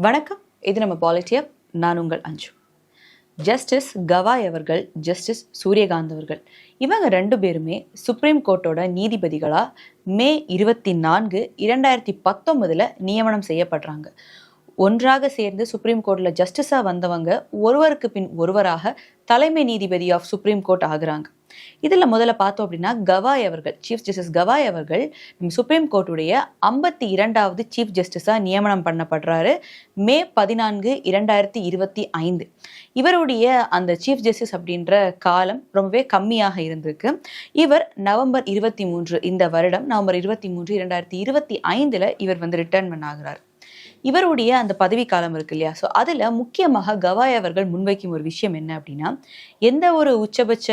வணக்கம். இது நம்ம பாலிட்டியப் நான் உங்கள் அஞ்சு. ஜஸ்டிஸ் கவாய் அவர்கள் ஜஸ்டிஸ் சூரியகாந்த் அவர்கள். இவங்க ரெண்டு பேருமே சுப்ரீம் கோர்ட்டோட நீதிபதிகளாக மே இருபத்தி நான்கு இரண்டாயிரத்தி பத்தொன்பதில் நியமனம் செய்யப்படுறாங்க. ஒன்றாக சேர்ந்து சுப்ரீம் கோர்ட்டில் ஜஸ்டிஸாக வந்தவங்க ஒருவருக்கு பின் ஒருவராக தலைமை நீதிபதி ஆஃப் சுப்ரீம் கோர்ட் ஆகுறாங்க. இதில் முதல்ல பார்த்தோம் அப்படின்னா கவாய் அவர்கள் சீஃப் ஜஸ்டிஸ் கவாய் அவர்கள் நம்ம சுப்ரீம் கோர்ட்டுடைய ஐம்பத்தி இரண்டாவது சீஃப் ஜஸ்டிஸாக நியமனம் பண்ணப்படுறாரு. மே பதினான்கு இரண்டாயிரத்தி இருபத்தி ஐந்து. இவருடைய அந்த சீஃப் ஜஸ்டிஸ் அப்படின்ற காலம் ரொம்பவே கம்மியாக இருந்திருக்கு. இவர் நவம்பர் இருபத்தி மூன்று இந்த வருடம் நவம்பர் இருபத்தி மூன்று இரண்டாயிரத்தி இருபத்தி ஐந்தில் இவர் வந்து ரிட்டர்ன்மெண்ட் ஆகிறார் இவருடைய அந்த பதவி காலம் இருக்கு இல்லையா? ஸோ அதில் முக்கியமாக கவாய் அவர்கள் முன்வைக்கும் ஒரு விஷயம் என்ன அப்படின்னா எந்த ஒரு உச்சபட்ச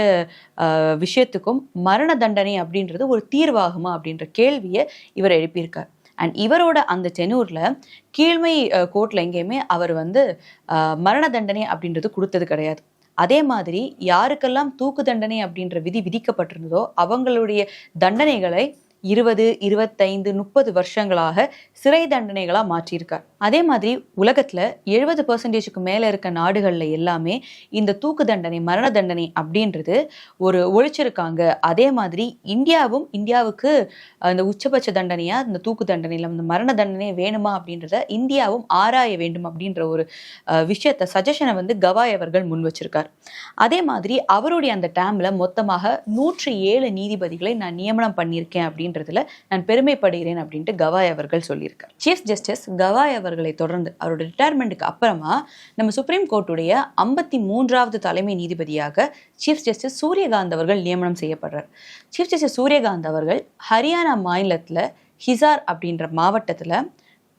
ஆஹ், விஷயத்துக்கும் மரண தண்டனை அப்படின்றது ஒரு தீர்வாகுமா அப்படின்ற கேள்வியை இவர் எழுப்பியிருக்கார். அண்ட் இவரோட அந்த டெனூரில் கீழ்மை கோர்ட்டில் எங்கேயுமே அவர் வந்து ஆஹ், மரண தண்டனை அப்படின்றது கொடுத்தது கிடையாது. அதே மாதிரி யாருக்கெல்லாம் தூக்கு தண்டனை அப்படின்ற விதி விதிக்கப்பட்டிருந்ததோ அவங்களுடைய தண்டனைகளை இருபது இருபத்தைந்து முப்பது வருஷங்களாக சிறை தண்டனைகளாக மாற்றியிருக்கார். அதே மாதிரி உலகத்தில் எழுபது பர்சன்டேஜுக்கு மேலே இருக்க நாடுகளில் எல்லாமே இந்த தூக்கு தண்டனை மரண தண்டனை அப்படின்றது ஒரு ஒழிச்சிருக்காங்க. அதே மாதிரி இந்தியாவும் இந்தியாவுக்கு அந்த உச்சபட்ச தண்டனையாக இந்த தூக்கு தண்டனையில் இந்த மரண தண்டனை வேணுமா அப்படின்றத இந்தியாவும் ஆராய வேண்டும் அப்படின்ற ஒரு விஷயத்தை விஷயத்த சஜஷனை வந்து கவாய் அவர்கள் முன் வச்சிருக்கார். அதே மாதிரி அவருடைய அந்த டேமில் மொத்தமாக நூற்றி ஏழு நீதிபதிகளை நான் நியமனம் பண்ணியிருக்கேன் அப்படின்னு அப்படின்றதுல நான் பெருமைப்படுகிறேன் அப்படின்ட்டு கவாய் அவர்கள் சொல்லியிருக்கார். சீஃப் ஜஸ்டிஸ் கவாய் அவர்களை தொடர்ந்து அவரோட ரிட்டையர்மெண்ட்டுக்கு அப்புறமா நம்ம சுப்ரீம் கோர்ட்டுடைய ஐம்பத்தி மூன்றாவது தலைமை நீதிபதியாக சீஃப் ஜஸ்டிஸ் சூரியகாந்த் அவர்கள் நியமனம் செய்யப்படுறார். சீஃப் ஜஸ்டிஸ் சூரியகாந்த் அவர்கள் ஹரியானா மாநிலத்தில் ஹிசார் அப்படின்ற மாவட்டத்துல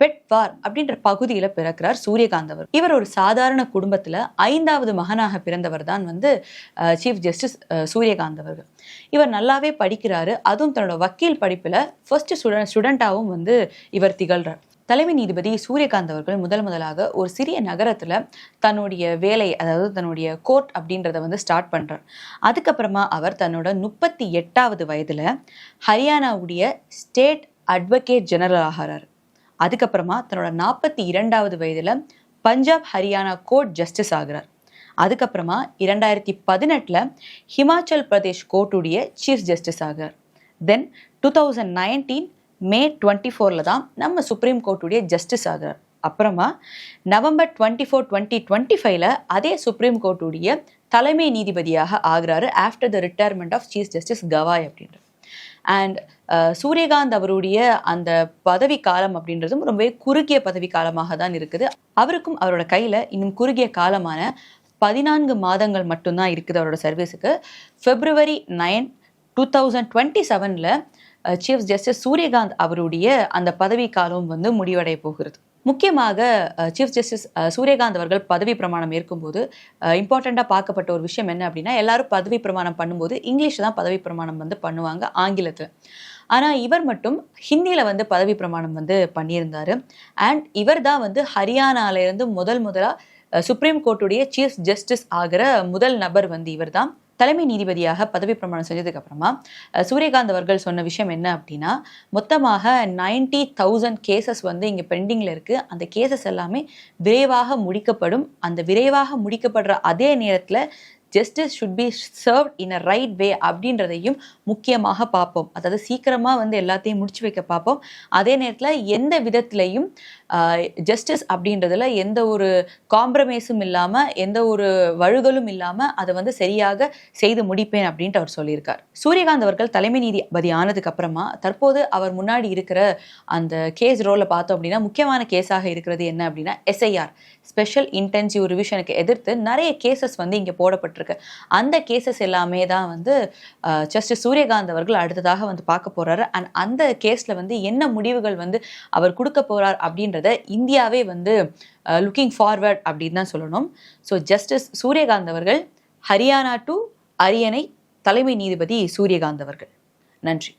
பெட்வார் அப்படின்ற பகுதியில் பிறக்கிறார் சூரியகாந்த் அவர். இவர் ஒரு சாதாரண குடும்பத்தில் ஐந்தாவது மகனாக பிறந்தவர் தான் வந்து சீஃப் ஜஸ்டிஸ் சூரியகாந்த் அவர்கள். இவர் நல்லாவே படிக்கிறாரு. அதுவும் தன்னோட வக்கீல் படிப்பில் ஃபர்ஸ்ட் ஸ்டூடெண்ட் ஸ்டூடெண்ட்டாகவும் வந்து இவர் திகழ்றார். தலைமை நீதிபதி சூரியகாந்த் அவர்கள் முதல் முதலாக ஒரு சிறிய நகரத்தில் தன்னுடைய வேலை அதாவது தன்னுடைய கோர்ட் அப்படின்றத வந்து ஸ்டார்ட் பண்ணுறார் அதுக்கப்புறமா அவர் தன்னோட முப்பத்தி எட்டாவது வயதில் ஹரியானாவுடைய ஸ்டேட் அட்வொகேட் ஜெனரல் ஆகிறார். அதுக்கப்புறமா தன்னோட நாற்பத்தி இரண்டாவது வயதில் பஞ்சாப் ஹரியானா கோர்ட் ஜஸ்டிஸ் ஆகிறார். அதுக்கப்புறமா இரண்டாயிரத்தி பதினெட்டில் ஹிமாச்சல் பிரதேஷ் கோர்ட்டுடைய சீஃப் ஜஸ்டிஸ் ஆகிறார். Then two thousand nineteen May twenty ஃபோரில் தான் நம்ம சுப்ரீம் கோர்ட்டுடைய ஜஸ்டிஸ் ஆகிறார். அப்புறமா November twenty four twenty twenty ஃபைவ்ல அதே சுப்ரீம் கோர்ட்டுடைய தலைமை நீதிபதியாக ஆகிறாரு after the retirement of chief justice Gavai அப்படின்ற அண்ட் uh, சூரியகாந்த் அவருடைய அந்த பதவி காலம் அப்படின்றதும் ரொம்பவே குறுகிய பதவி காலமாக தான் இருக்குது. அவருக்கும் அவரோட கையில் இன்னும் குறுகிய காலமான பதினான்கு மாதங்கள் மட்டும்தான் இருக்குது அவரோட சர்வீஸுக்கு February nine two thousand twenty செவனில் சீஃப் ஜஸ்டிஸ் சூரியகாந்த் அவருடைய அந்த பதவி காலம் வந்து முடிவடைய போகிறது. முக்கியமாக சீஃப் ஜஸ்டிஸ் சூரியகாந்த் அவர்கள் பதவி பிரமாணம் ஏற்கும்போது இம்பார்ட்டண்ட்டாக பார்க்கப்பட்ட ஒரு விஷயம் என்ன அப்படின்னா எல்லாரும் பதவி பிரமாணம் பண்ணும்போது இங்கிலீஷ் தான் பதவி பிரமாணம் வந்து பண்ணுவாங்க ஆங்கிலத்தில். ஆனால் இவர் மட்டும் ஹிந்தியில் வந்து பதவி பிரமாணம் வந்து பண்ணியிருந்தார். அண்ட் இவர் தான் வந்து ஹரியானாலேருந்து முதல் முதலாக சுப்ரீம் கோர்ட்டுடைய சீஃப் ஜஸ்டிஸ் ஆகிற முதல் நபர் வந்து இவர் தான். தலைமை நீதிபதியாக பதவி பிரமாணம் செஞ்சதுக்கு அப்புறமா சூரியகாந்த் அவர்கள் சொன்ன விஷயம் என்ன அப்படின்னா மொத்தமாக நைன்டி தௌசண்ட் கேசஸ் வந்து இங்கே பெண்டிங்கில் இருக்குது அந்த கேசஸ் எல்லாமே விரைவாக முடிக்கப்படும். அந்த விரைவாக முடிக்கப்படுற அதே நேரத்தில் justice should be serve in a right way அப்படின்றதையும் முக்கியமாக பார்ப்போம். அதாவது சீக்கிரமாக வந்து எல்லாத்தையும் முடிச்சு வைக்க பார்ப்போம். அதே நேரத்தில் எந்த விதத்துலையும் ஜஸ்டிஸ் அப்படின்றதுல எந்த ஒரு காம்ப்ரமைஸும் இல்லாமல் எந்த ஒரு வழுகலும் இல்லாமல் அதை வந்து சரியாக செய்து முடிப்பேன் அப்படின்ட்டு அவர் சொல்லியிருக்கார். சூரியகாந்த் அவர்கள் தலைமை நீதிபதி ஆனதுக்கு அப்புறமா தற்போது அவர் முன்னாடி இருக்கிற அந்த கேஸ் ரோலை பார்த்தோம் அப்படின்னா முக்கியமான கேஸாக இருக்கிறது என்ன அப்படின்னா எஸ்ஐஆர் ஸ்பெஷல் இன்டென்சிவ் ரிவிஷனுக்கு எதிர்த்து நிறைய கேசஸ் வந்து இங்கே போடப்பட்டிருக்கு அந்த கேசஸ் எல்லாமே தான் வந்து ஜஸ்டிஸ் சூரியகாந்த் அவர்கள் அடுத்ததாக வந்து பார்க்க போறாரு. அண்ட் அந்த கேஸில் வந்து என்ன முடிவுகள் வந்து அவர் கொடுக்க போறார் அப்படின்றத இந்தியாவே வந்து லுக்கிங் ஃபார்வர்ட் அப்படின்னு தான் சொல்லணும். ஸோ ஜஸ்டிஸ் சூரியகாந்த் அவர்கள் ஹரியானா டு அரியணை தலைமை நீதிபதி சூரியகாந்த் அவர்கள். நன்றி.